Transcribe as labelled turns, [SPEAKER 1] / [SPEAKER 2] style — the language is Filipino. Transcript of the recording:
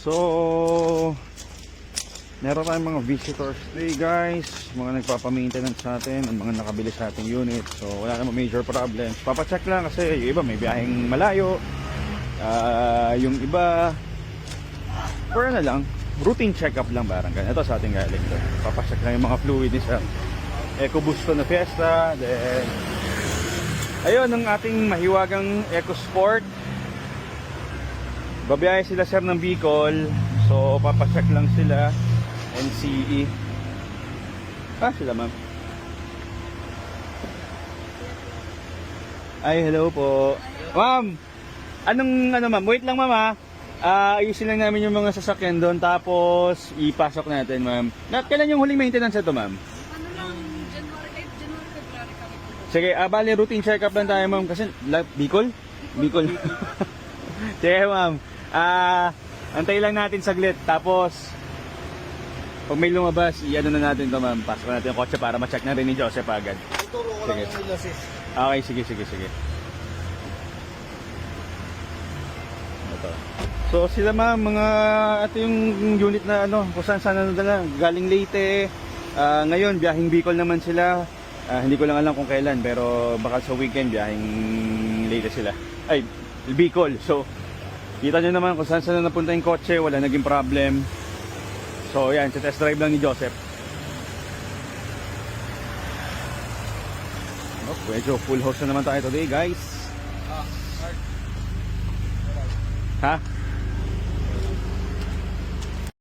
[SPEAKER 1] So, meron tayong mga visitors today guys. Mga nagpapa-maintenance sa atin, ang mga nakabili sa ating unit. So, wala namang major problems. Papacheck lang kasi yung iba may biyaheng malayo. Ah, yung iba, or ano lang, routine check-up lang parang ganun. Ito sa ating galing. Papacheck lang yung mga fluid ni sa EcoBoost na Fiesta. Then, ayun, ang ating mahiwagang EcoSport. Babiyahe sila sir ng Bicol. So, papacheck lang sila. NCE. Ah, sila ma'am. Ay, hello po. Ma'am, anong ano ma'am? Wait lang ma'am ha. Ah, ayusin lang namin yung mga sasakyan doon tapos ipasok natin ma'am. Na, kailan yung huling maintenance ito ma'am?
[SPEAKER 2] Ano lang, January 8, January, February kami.
[SPEAKER 1] Sige, ah, bali routine check-up lang tayo ma'am kasi la, Bicol? Bicol. Sige ma'am. Ah, antay lang natin saglit tapos pag may lumabas, i-ano na natin to ma'am. Pasok natin yung kotse para ma-check na rin ni Joseph agad.
[SPEAKER 3] Ituro ko lang yung ilasis.
[SPEAKER 1] Okay, sige, sige, sige. Ito. So sila ma'am, mga ito yung unit na ano, kung saan saan ano dala, galing Leyte. Ah, ngayon, biyahing Bicol naman sila. Ah, hindi ko lang alam kung kailan, pero baka sa weekend biyahing Leyte sila. Ay, Bicol. So, kita nyo naman kung saan saan na napunta yung kotse, wala naging problem. So, yan, sa test drive lang ni Joseph. Oh, medyo full house na naman tayo today, guys.
[SPEAKER 3] Ah.
[SPEAKER 1] Ha?